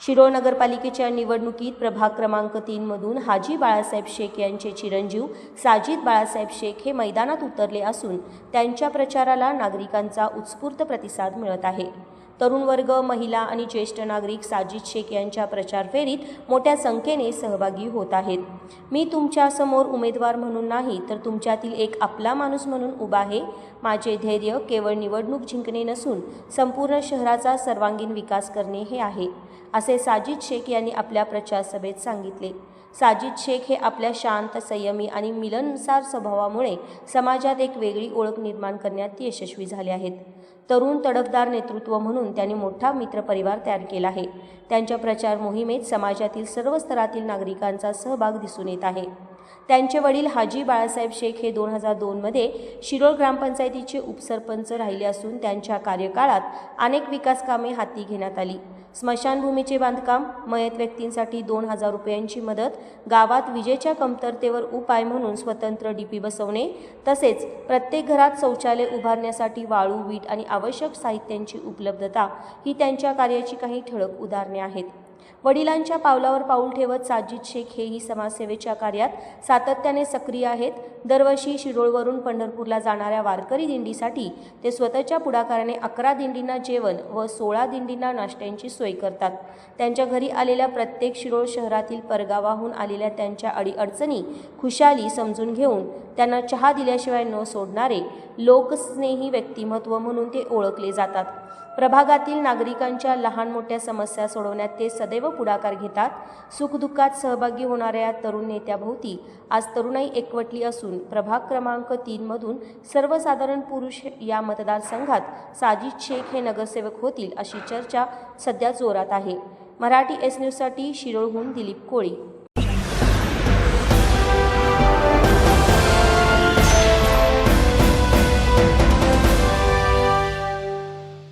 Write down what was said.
शिरोळ नगरपालिकेच्या निवडणुकीत प्रभाग क्रमांक तीनमधून हाजी बाळासाहेब शेख यांचे चिरंजीव साजिद बाळासाहेब शेख हे मैदानात उतरले असून त्यांच्या प्रचाराला नागरिकांचा उत्स्फूर्त प्रतिसाद मिळत आहे. तरुण वर्ग महिला आणि ज्येष्ठ नागरिक साजिद शेख यांच्या प्रचार फेरीत मोठ्या संख्येने सहभागी होत आहेत. मी तुमच्यासमोर उमेदवार म्हणून नाही तर तुमच्यातील एक आपला माणूस म्हणून उभा आहे. माझे धैर्य केवळ निवडणूक जिंकणे नसून संपूर्ण शहराचा सर्वांगीण विकास करणे हे आहे असे साजिद शेख यांनी आपल्या प्रचार सभेत सांगितले. साजिद शेख हे आपल्या शांत संयमी आणि मिलनसार स्वभावामुळे समाजात एक वेगळी ओळख निर्माण करण्यात यशस्वी झाले आहेत. तरुण तडफदार नेतृत्व म्हणून त्यांनी मोठा मित्रपरिवार तयार केला आहे. त्यांच्या प्रचार मोहिमेत समाजातील सर्व स्तरातील नागरिकांचा सहभाग दिसून येत आहे. त्यांचे वडील हाजी बाळासाहेब शेख हे दोन हजार दोनमध्ये शिरोळ ग्रामपंचायतीचे उपसरपंच राहिले असून त्यांच्या कार्यकाळात अनेक विकास कामे हाती घेण्यात आली. स्मशानभूमीचे बांधकाम मयत व्यक्तींसाठी दोन हजार रुपयांची मदत गावात विजेच्या कमतरतेवर उपाय म्हणून स्वतंत्र डीपी बसवणे तसेच प्रत्येक घरात शौचालय उभारण्यासाठी वाळू वीट आणि आवश्यक साहित्यांची उपलब्धता ही त्यांच्या कार्याची काही ठळक उदाहरणे आहेत. वडिलांच्या पावलावर पाऊल ठेवत साजिद शेख हेही समाजसेवेच्या कार्यात सातत्याने सक्रिय आहेत. दरवर्षी शिरोळवरून पंढरपूरला जाणाऱ्या वारकरी दिंडीसाठी ते स्वतःच्या पुढाकाराने अकरा दिंडींना जेवण व सोळा दिंडींना नाश्त्यांची सोय करतात. त्यांच्या घरी आलेल्या प्रत्येक शिरोळ शहरातील परगावाहून आलेल्या त्यांच्या अडीअडचणी खुशाली समजून घेऊन त्यांना चहा दिल्याशिवाय न सोडणारे लोकस्नेही व्यक्तिमत्व म्हणून ते ओळखले जातात. प्रभागातील नागरिकांच्या लहान मोठ्या समस्या सोडवण्यात ते सदैव पुढाकार घेतात. सुखदुःखात सहभागी होणाऱ्या तरुण नेत्याभोवती आज तरुणाई एकवटली असून प्रभाग क्रमांक तीनमधून सर्वसाधारण पुरुष या मतदारसंघात साजिद शेख हे नगरसेवक होतील अशी चर्चा सध्या जोरात आहे. मराठी एस न्यूजसाठी शिरोळहून दिलीप कोळी